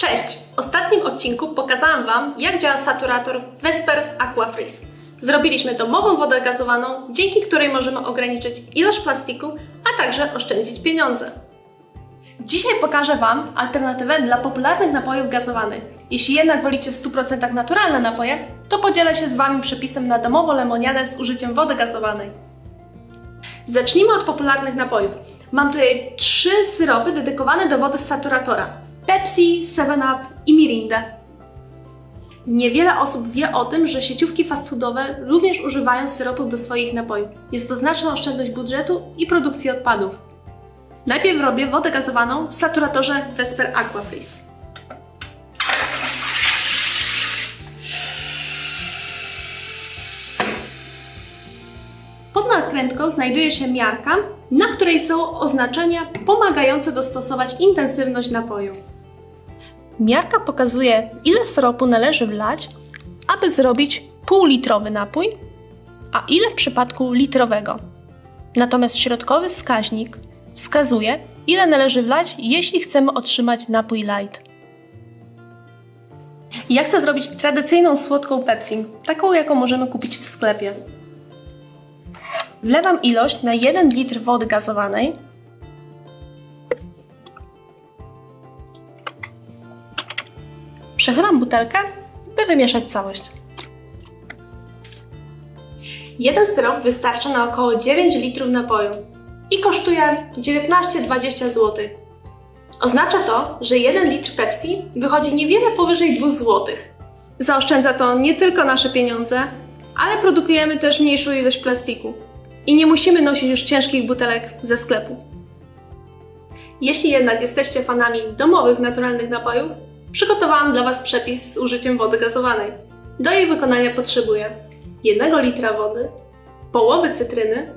Cześć! W ostatnim odcinku pokazałam Wam, jak działa saturator Vesper Aquafreeze. Zrobiliśmy domową wodę gazowaną, dzięki której możemy ograniczyć ilość plastiku, a także oszczędzić pieniądze. Dzisiaj pokażę Wam alternatywę dla popularnych napojów gazowanych. Jeśli jednak wolicie w 100% naturalne napoje, to podzielę się z Wami przepisem na domową lemoniadę z użyciem wody gazowanej. Zacznijmy od popularnych napojów. Mam tutaj trzy syropy dedykowane do wody z saturatora. Pepsi, 7up i Mirinda. Niewiele osób wie o tym, że sieciówki fast foodowe również używają syropów do swoich napojów. Jest to znaczna oszczędność budżetu i produkcji odpadów. Najpierw robię wodę gazowaną w saturatorze Vesper Aquafreeze. Pod nakrętką znajduje się miarka, na której są oznaczenia pomagające dostosować intensywność napoju. Miarka pokazuje, ile syropu należy wlać, aby zrobić półlitrowy napój, a ile w przypadku litrowego. Natomiast środkowy wskaźnik wskazuje, ile należy wlać, jeśli chcemy otrzymać napój light. Ja chcę zrobić tradycyjną słodką Pepsi, taką jaką możemy kupić w sklepie. Wlewam ilość na 1 litr wody gazowanej. Przechylam butelkę, by wymieszać całość. Jeden syrop wystarcza na około 9 litrów napoju i kosztuje 19-20 zł. Oznacza to, że 1 litr Pepsi wychodzi niewiele powyżej 2 zł. Zaoszczędza to nie tylko nasze pieniądze, ale produkujemy też mniejszą ilość plastiku i nie musimy nosić już ciężkich butelek ze sklepu. Jeśli jednak jesteście fanami domowych, naturalnych napojów, przygotowałam dla Was przepis z użyciem wody gazowanej. Do jej wykonania potrzebuję 1 litra wody, połowy cytryny,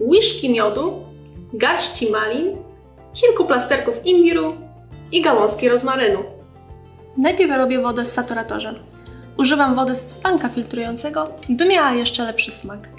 łyżki miodu, garści malin, kilku plasterków imbiru i gałązki rozmarynu. Najpierw robię wodę w saturatorze. Używam wody z panka filtrującego, by miała jeszcze lepszy smak.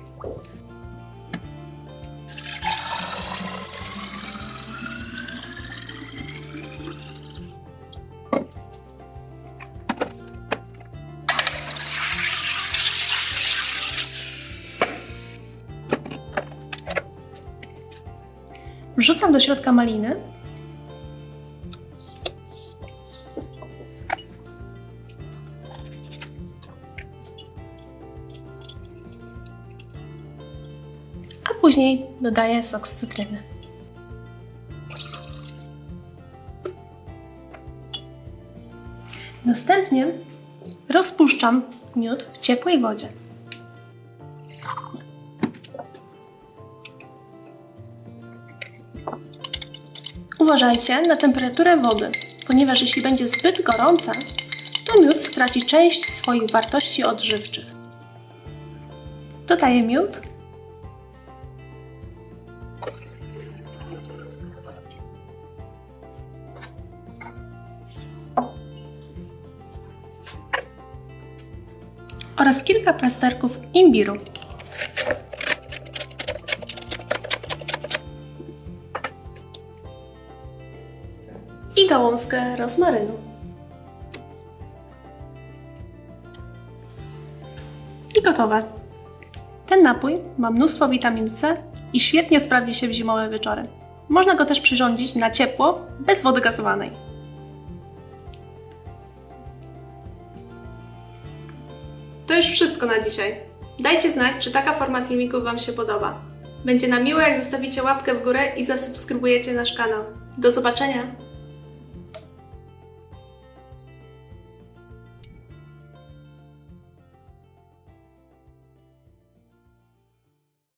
Wrzucam do środka maliny. A później dodaję sok z cytryny. Następnie rozpuszczam miód w ciepłej wodzie. Uważajcie na temperaturę wody, ponieważ jeśli będzie zbyt gorąca, to miód straci część swoich wartości odżywczych. Dodaję miód. Oraz kilka plasterków imbiru. Gałązkę rozmarynu. I gotowe. Ten napój ma mnóstwo witamin C i świetnie sprawdzi się w zimowe wieczory. Można go też przyrządzić na ciepło, bez wody gazowanej. To już wszystko na dzisiaj. Dajcie znać, czy taka forma filmików Wam się podoba. Będzie nam miło, jak zostawicie łapkę w górę i zasubskrybujecie nasz kanał. Do zobaczenia!